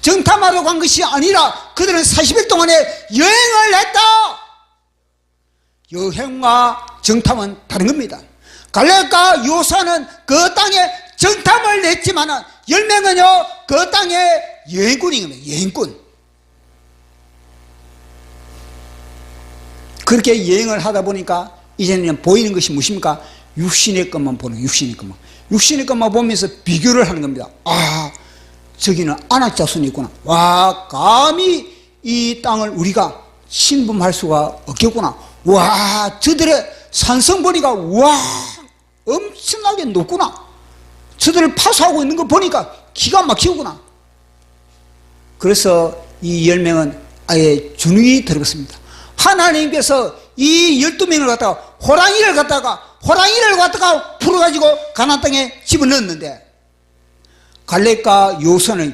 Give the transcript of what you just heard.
정탐하러 간 것이 아니라 그들은 40일 동안에 여행을 했다. 여행과 정탐은 다른 겁니다. 갈렙과 요사는 그 땅에 정탐을 냈지만 열명은요 그 땅에 여행꾼인 겁니다. 여행꾼. 그렇게 여행을 하다 보니까 이제는 보이는 것이 무엇입니까? 육신의 것만 보는 육신의 것만. 육신의 것만 보면서 비교를 하는 겁니다. 아, 저기는 아낙 자손이 있구나. 와, 감히 이 땅을 우리가 신분할 수가 없겠구나. 와, 저들의 산성벌이가 와, 엄청나게 높구나. 저들을 파수하고 있는 거 보니까 기가 막히구나. 그래서 이 열명은 아예 준위 들어갔습니다. 하나님께서 이 열두 명을 갖다가 호랑이를 갖다가 호랑이를 갖다가 풀어가지고 가나안 땅에 집어넣었는데 갈렙과 요선은